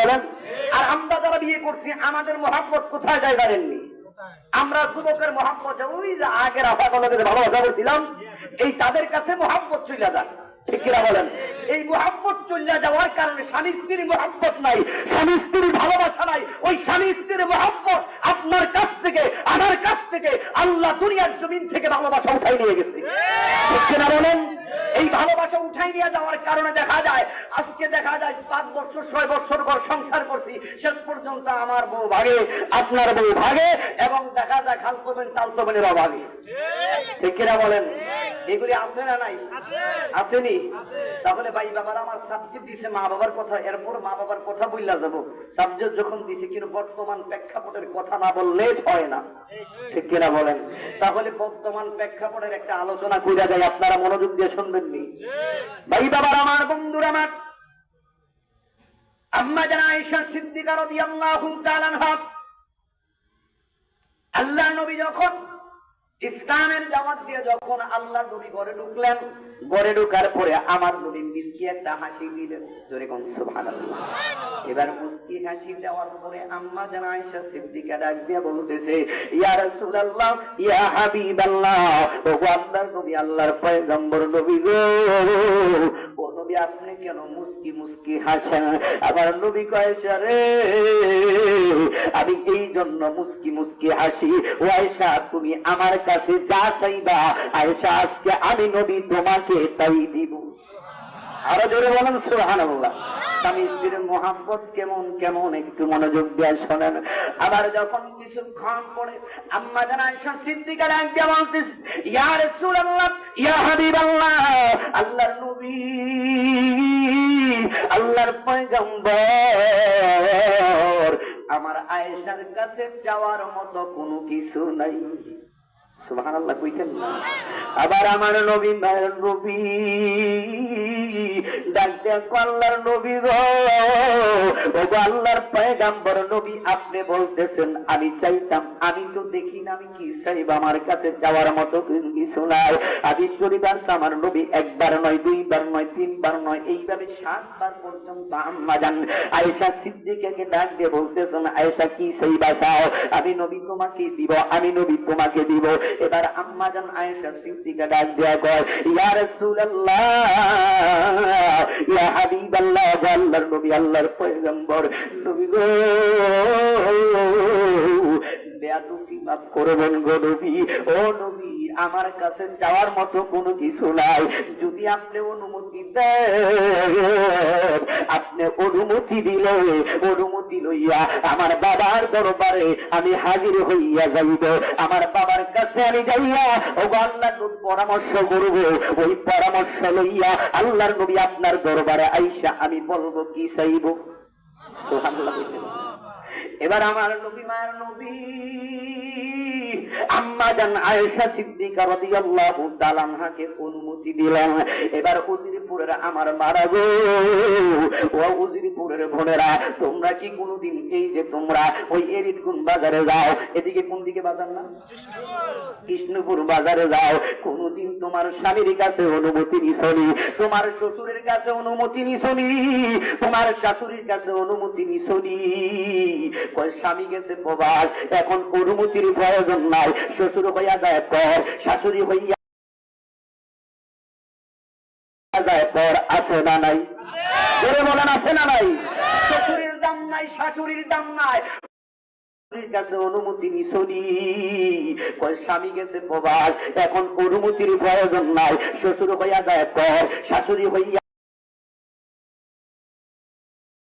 বলেন? আর আমরা যারা বিয়ে করছি, আমাদের মহাব্বত কোথায় যায় জানেননি আমরা যুবকের মহাব্বত ওই যে আগের ভালোবাসা করছিলাম এই তাদের কাছে মহাব্বত চলে বলেন? এই মহাব্বত চলে যাওয়ার কারণে স্বামী স্ত্রীর মহাব্বত নাই, স্বামী স্ত্রীর ভালোবাসা নাই। ওই স্বামী স্ত্রীর মহাব্বত আপনার কাছ থেকে, আমার কাছ থেকে আল্লাহ দুনিয়ার জমিন থেকে ভালোবাসা উঠাই নিয়ে গেছে। বলেন? এই ভালোবাসা উঠাই নিয়ে যাওয়ার কারণে দেখা যায় আজকে দেখা যায় সাত বছর ছয় বছর পর সংসার করছি শেষ পর্যন্ত আমার বউ ভাগে আপনার বউ ভাগে এবং দেখা যায় খাল তালতবেনের অভাবে ঠিক। কিনা বলেন? এগুলি আছে না নাই? আসেনি? তাহলে ভাই বাবার আমার সাবজেক্ট দিছে মা বাবার কথা, এরপর মা বাবার কথা বললা যাব। সাবজেক্ট যখন দিছে কিন্তু বর্তমান প্রেক্ষাপটের কথা না বললে হয় না। ঠিক কিনা বলেন? তাহলে বর্তমান প্রেক্ষাপটের একটা আলোচনা কইরা যায় আপনারা মনোযোগ দিয়ে শুনবেননি? ভাই বাবার আমার বন্ধুরা আমার, আম্মা জানা আয়েশা সিদ্দিকা রাদিয়াল্লাহু তাআলা আল্লাহ নবী যখন ইসলামের জামাত দিয়ে যখন আল্লাহ নবী ঘরে ঢুকলেন ঘরে ঢুকার পরে আমার নবী মিষ্টি একটা হাসি দিলেন। জোরে কোন সুবহানাল্লাহ। এবার মুস্কি হাসি দেওয়ার পরে আম্মা যেন আয়েশা সিদ্দিকা ডাক দিয়ে বলতেছে, ইয়া রাসূলুল্লাহ, ইয়া হাবিবাল্লাহ ও গো আল্লাহর নবী, আল্লাহর পয়গম্বর নবী গো নবী আপনি কেন মুস্কি মুস্কি হাসেন? আমার নবী কয়েছে রে, আমি এই জন্য মুস্কি মুসকি হাসি। ও আয়সা তুমি আমার কাছে যা চাইবা আয়সা আজকে আমি নবী তোমাকে তাই দিব। আরও জোরে বলেন, সুবহানাল্লাহ। স্বামী স্ত্রীর কেমন কেমন? একটু মনোযোগ শোনেন। আবার যখন কিছুক্ষণ পরে আম্মা জানা আয়েশা সিদ্দিকা ডাক দিয়ে বলতেছে, ইয়া আল্লাহর নবী, আল্লাহর পয়গম্বর, আমার আয়েশার কাছে যাওয়ার মতো কোনো কিছু নাই। আবার আমার নবী মায়ের নবী ডাক আল্লাহর নবী আল্লাহর পয়গাম্বর নবী, আপনি বলতেছেন, আমি চাইতাম, আমি তো দেখি না, আমি কি চাইব আমার কাছে যাওয়ার মতো কিছু নাই। আদি শরীফার আমার নবী একবার নয়, দুইবার নয়, তিনবার নয়, এইভাবে সাতবার পর্যন্ত আম্মা যান আয়েশা সিদ্দিকাকে ডাক দিয়ে বলতেছেন, আয়েশা কি সেই বাসাও আমি নবী তোমাকে দিব, আমি নবী তোমাকে দিব। এবার আম্মা যান আয়েশা সিদ্দিকা ডাক দেয়া কয়, ইয়া রাসূলুল্লাহ, ইয়া হাবিবাল্লাহ আল্লাহর নবী, আল্লাহর পয়গম্বর, নবী গো বেয়াদুফি মাফ করবেন গো নবী, ও নবী আমার কাছে যাওয়ার মতো কোনো কিছু নাই। যদি আপনি অনুমতি দেন, আপনি অনুমতি দিলে, অনুমতি লইয়া আমার বাবার দরবারে আমি হাজির হইয়া যাইব। আমার বাবার কাছে আমি যাইয়া ও আল্লাহ পরামর্শ করব। ওই পরামর্শ লইয়া আল্লাহর নবী আপনার দরবারে আইসা আমি বলব, কি চাইব। এবার আমার নবী মায়ের নবী অনুমতি দিলেন এবার উজিরপুরের আমার মারা গো। ও উজিরপুরের তোমরা কি এই যে তোমরা ওই এরিটগুন বাজারে যাও? এদিকে কোন দিকে বাজার না? কৃষ্ণপুর বাজারে যাও। কোনদিন তোমার স্বামীর কাছে অনুমতি নিছনি তোমার শ্বশুরের কাছে অনুমতি নিছনি তোমার শাশুড়ির কাছে অনুমতি নিছনি কয়, স্বামী গেছে প্রবাস, এখন অনুমতির প্রয়োজন নাই, শ্বশুর হইয়া যায় পর, শাশুড়ি হইয়া যায় পর না নাই? বলেন, আছে না নাই? শ্বশুরের দাম নাই, শাশুড়ির দাম নাই। অনুমতি কয়, স্বামী গেছে প্রবাস, এখন অনুমতির প্রয়োজন নাই। শ্বশুর হইয়া যায় পর, শাশুড়ি হইয়া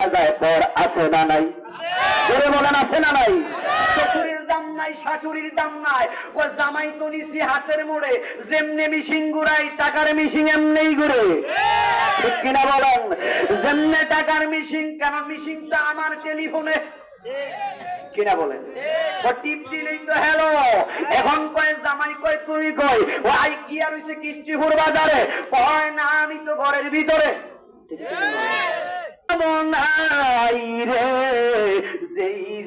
যায় পর, আছে না নাই? বলেন, আছে না নাই? শ্বশুরের নাই, শাশুড়ির দাম নাই। ও জামাই তো নিছি হাতের মোড়ে, যেমনে মিশিং ঘুরাই, টাকার মিশিং এমনেই ঘুরে। ঠিক কিনা বলেন? যেমনে টাকার মিশিং, কেন মিশিংটা আমার টেলিফোনে? কিনা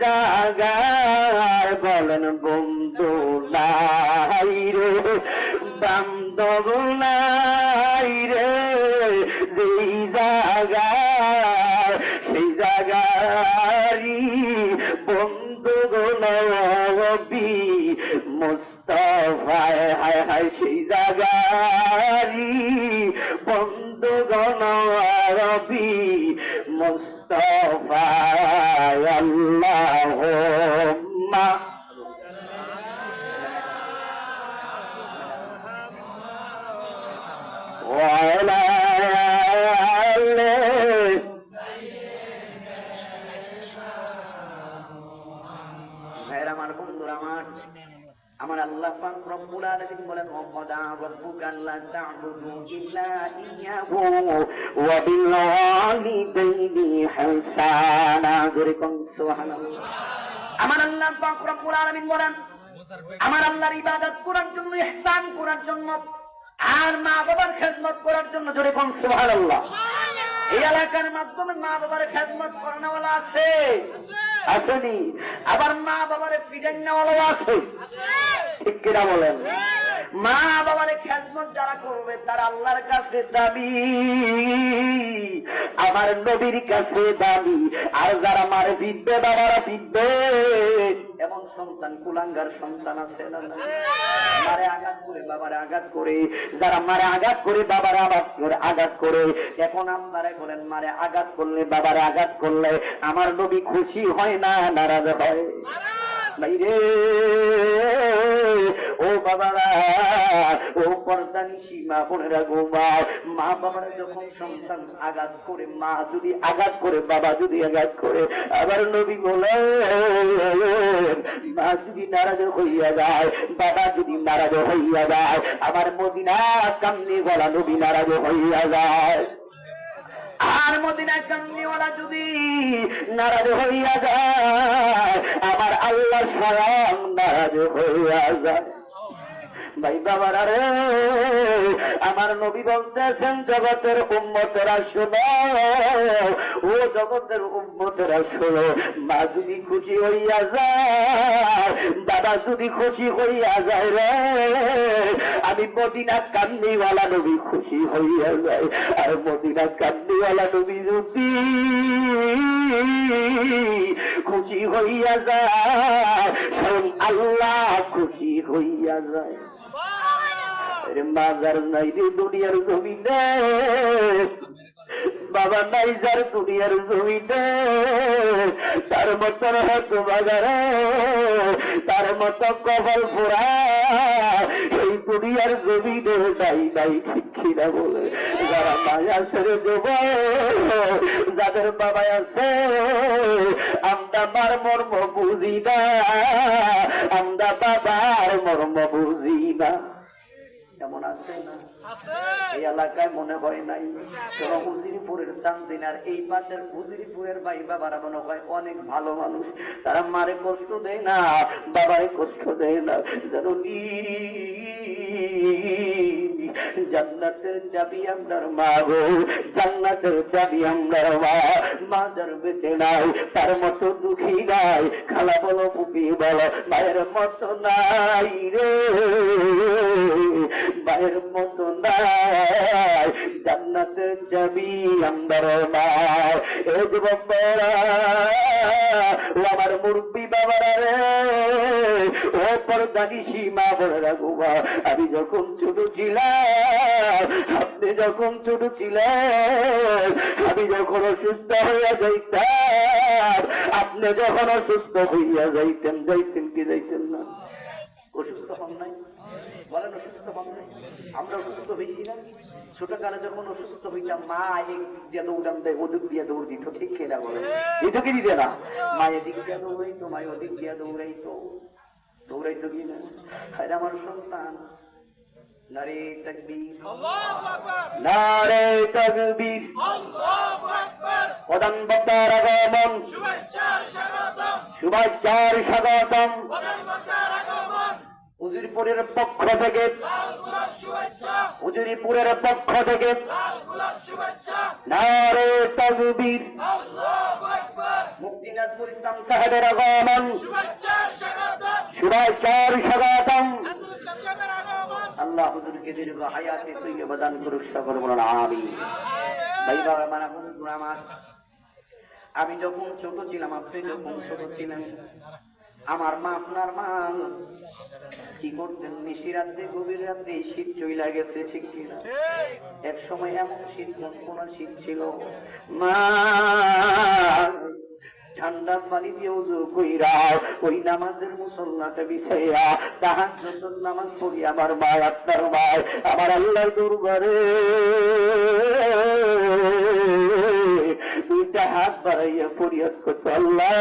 জাগার করেন বন্ধু নাই রে, বান্ধব নাই রে, যেই জাগা সেই জাগারি বন্ধু গোলি মুস্তফায়, হায় হায়, সেই জাগারি আমার আল্লাহ পাক রব্বুল আলামিন বলেন ওয়াকাদা রাব্বুকা তা'বুদু ইল্লা ইয়্যাহু ওয়া বিল ওয়ালিদাইনি হাসানা কোন, সুবহানাল্লাহ। আমার আল্লাহ পাক রব্বুল আলামিন বলেন, আমার আল্লাহর ইবাদত করার জন্য, ইহসান করার জন্য আর মা বাবার খেদমত করার জন্য, জোরে কোন, সুবহানাল্লাহ। এই এলাকার মাধ্যমে মা বাবার খেদমত করানোওয়ালা আছে। আসেনি। আবার মা বাবার ফিডেন নেওয়ালাও আছে ঠিক কিনা বলেন? মা বাবারে খেদমত যারা করবে, তারা আল্লাহর কাছে দাবি। আমার নবীর কাছে দাবি। আর যারা মারে পিটবে বাবারা পিটবে এমন সন্তান, কুলাঙ্গার সন্তান আছে মারে আঘাত করে আঘাত করে। যারা মারে আঘাত করে, বাবারে আঘাত করে আঘাত করে। এখন আপনারা বলেন, মারে আঘাত করলে, বাবারে আঘাত করলে আমার নবী খুশি হয় না, নারাজ হয়? বাইরে ও বাবারা, ও পর্দানি সীমা বোনেরা গো মা। বাবারা যখন সন্তান আঘাত করে, মা যদি আঘাত করে, বাবা যদি আঘাত করে, আবার নবী বলে মা যদি নারাজ হইয়া যায়, বাবা যদি নারাজ হইয়া যায়, আমার মদিনা কামনি গলা নবী নারাজ হইয়া যায়। আর মদিনা কামনিওয়ালা যদি নারাজ হইয়া যায়, আমার আল্লাহ স্বয়ং নারাজ হইয়া যায়। ভাই বাবার আরে আমার নবী বলতেছেন, জগতের উম্মতেরা শোনো, ও জগতের উম্মতেরা শোনো, মা যদি খুশি হইয়া যায় দাদা যদি খুশি হইয়া যায় রে, আমি মদিনা কান্দিওয়ালা নবী খুশি হইয়া যায় আর মদিনা কান্দিওয়ালা নবী যদি খুশি হইয়া যায়, স্বয়ং আল্লাহ খুশি হইয়া যায়। মাজার নাই রে দুনিয়ার জমিনে। বাবা নাই যার দুনিয়ার জমিনে। তার মতো হতো বাজারে, তার মতো কবল এই দুনিয়ার জমিনে নাই নাই কিনা বলে, যারা মায়া ছেড়ে দেব, যাদের বাবা আছে, আমরা মার মর্ম বুঝি না, আমরা বাবার মর্ম বুঝি না। এমন আছে। না এই এলাকায় মনে হয় নাই। হুজিরিপুরের চান্দিনার এই পাশের হুজিরিপুরের ভাই বাবারা মনে হয় অনেক ভালো মানুষ। তারা মারে কষ্ট দেয় না বাবায় কষ্ট দেয় না। যেন জান্নাতের চাবি আমরার মা গো জান্নাতের চাবি আমরার মা। মা যার বেঁচে নাই তার মতো দুঃখী নাই। খালা বলো পুপি বলো মায়ের মতো নাই রে। মায়ের মতো নাই, জান্নাতের চাবি আমরার মা এ যুবকরা ও আমার মুরব্বী বাবারা রে, ও সীমা বলে রাখুবা আমি যখন ছোট ছিলাম, আপনি যখন ছোট ছিলেন, আমি যখন অসুস্থ হইয়া যাইতাম, আপনি যখন অসুস্থ হইয়া যাইতেন যাইতেন কি যাইতেন না? অসুস্থ হন নাই? বলেন অসুস্থ হন আমরা অসুস্থ হয়েছি না। ছোট কালে যখন অসুস্থ হইতাম মা এক দিক দিয়ে দৌড়ান দেয় ওদিক দিয়ে দৌড় দিত ঠিক খেলা বলে এটুকে দিতে না? মা এদিক দিয়ে দৌড়াইতো মা ওদিক দিয়ে দৌড়াইতো। দৌড়াইতো কি না? হায় আমার সন্তান। নারে তকবীর। নারে তকবীর। প্রধান বক্তার আগমন। শুভেচ্ছার স্বাগতম। উজিরপুরের পক্ষ থেকে। উজিরপুরের পক্ষ থেকে। নারে তকবীর মুক্তিনাথপুর ইসলাম সাহেবের আগমন। শুভেচ্ছার স্বাগতম। আল্লাহ হুজুরকে দীর্ঘ হায়াতে তৈরি প্রদান করুক সকল বলুন আমি ভাই বাবা মানা আমার আমি যখন ছোট ছিলাম আপনি যখন ছোট ছিলেন আমার মা আপনার মা। কি করতেন? নিশি রাত্রে, গভীর রাত্রে শীত চইলা গেছে, ঠিক কিনা? এক সময় এমন শীত কোন শীত ছিল। মা পানি দিয়ে উজু কইরা ওই নামাজের মুসল্লাতে বিছাইয়া তাহার নামাজ পড়ি, আমার মা, আপনার মা, আমার আল্লাহর দরবারে। দুইটা হাত বাড়াইয়া ফরিয়াদ করতো আল্লাহ,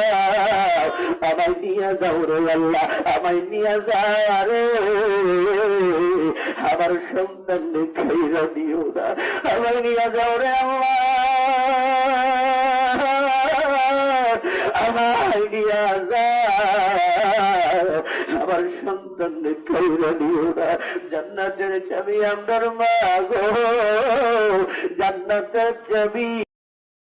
আমায় নিয়ে যাও রে আল্লাহ, আমায় নিয়ে যা রে। আমার সন্তান খাইরা দিও না, আমায় নিয়ে যাও রে আল্লাহ। আমায় নিয়ে যা। আমার সন্তান খাইরা দিও না, জান্নাতের চাবি আমার মা গো, জান্নাতের চাবি